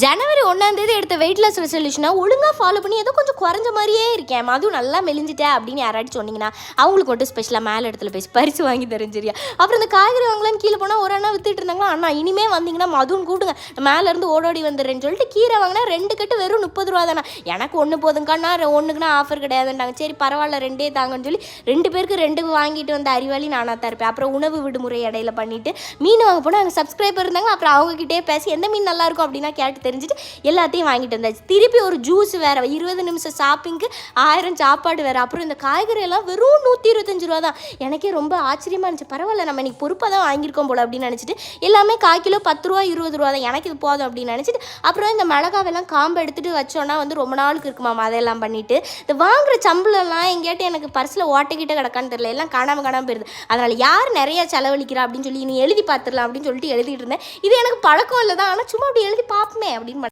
ஜனவரி ஒன்றாம் தேதி எடுத்த வெயிட் லாஸ் ரெசல்யூஷனை ஒழுங்காக ஃபாலோ பண்ணி ஏதோ கொஞ்சம் குறைஞ்ச மாதிரியே இருக்கேன். அதுவும் நல்லா மெலிஞ்சிட்டேன் அப்படின்னு யாராச்சும் சொன்னீங்கன்னா அவங்களுக்கு மட்டும் ஸ்பெஷலாக மேலே இடத்துல போய் பரிசு வாங்கி தரேன் சரியா அப்புறம் இந்த காய்கறி வாங்கலான்னு கீழே போனால் ஒரு அண்ணா வித்துட்டு இருந்தாங்களா அண்ணா இனிமே வந்தீங்கன்னா மதுவும் கூட்டுங்க. மேலேருந்து ஓடோடி வந்துடுறேன்னு சொல்லிட்டு கீரை வாங்கினா ரெண்டு கட்டு வெறும் முப்பது ரூபா தானே. எனக்கு ஒன்று போதுங்கண்ணா ஒன்றுக்குன்னா ஆஃபர் கிடையாதுன்றாங்க சரி பரவாயில்ல ரெண்டே தாங்கன்னு சொல்லி ரெண்டு பேருக்கு ரெண்டு வாங்கிட்டு வந்த அறிவாளி நானாக தான் இருப்பேன். அப்புறம் உணவு விடுமுறை இடையில பண்ணிட்டு மீன் வாங்க போனால் அங்கே சப்ஸ்கிரைபர் இருந்தாங்க அப்புறம் அவங்ககிட்டே பேசி எந்த மீன் நல்லா இருக்கும் அப்படின்னா கேட்டு தெரிஞ்சுட்டு எல்லாத்தையும் வாங்கிட்டு வந்தாச்சு. திருப்பி ஒரு ஜூஸ் வேற இருபது நிமிஷம் ஷாப்பிங்க்கு ஆயிரம் சாப்பாடு வேற. அப்புறம் இந்த காய்கறி எல்லாம் வெறும் நூற்றி இருபத்தஞ்சு ரூபா தான். எனக்கே ரொம்ப ஆச்சரியமா இருந்துச்சு. பரவாயில்ல நம்ம இன்னைக்கு பொறுப்பாக தான் வாங்கியிருக்கோம் போல அப்படின்னு நினச்சிட்டு எல்லாமே கால் கிலோ பத்து ரூபா இருபது ரூபா தான். எனக்கு இது போதும் அப்படின்னு நினச்சிட்டு அப்புறம் இந்த மிளகாவெல்லாம் காம்பு எடுத்துகிட்டு வச்சோன்னா வந்து ரொம்ப நாளுக்கு இருக்குமாம் அதெல்லாம் பண்ணிட்டு. இந்த வாங்குற சம்பளம்லாம் எங்கேயாட்டி எனக்கு பர்ஸில் ஓட்டைக்கிட்ட கிடக்கான்னு தெரியல. எல்லாம் காணாமல் காணாமல் போயிருது. அதனால் யார் நிறைய செலவழிக்கிறா அப்படின்னு சொல்லி நீ எழுதி பார்த்துடலாம் அப்படின்னு சொல்லிட்டு எழுதிட்டு இருந்தேன். இது எனக்கு பழக்கம் இல்லை தான். ஆனால் சும்மா அப்படி எழுதி பார்ப்போமே அப்படின்னு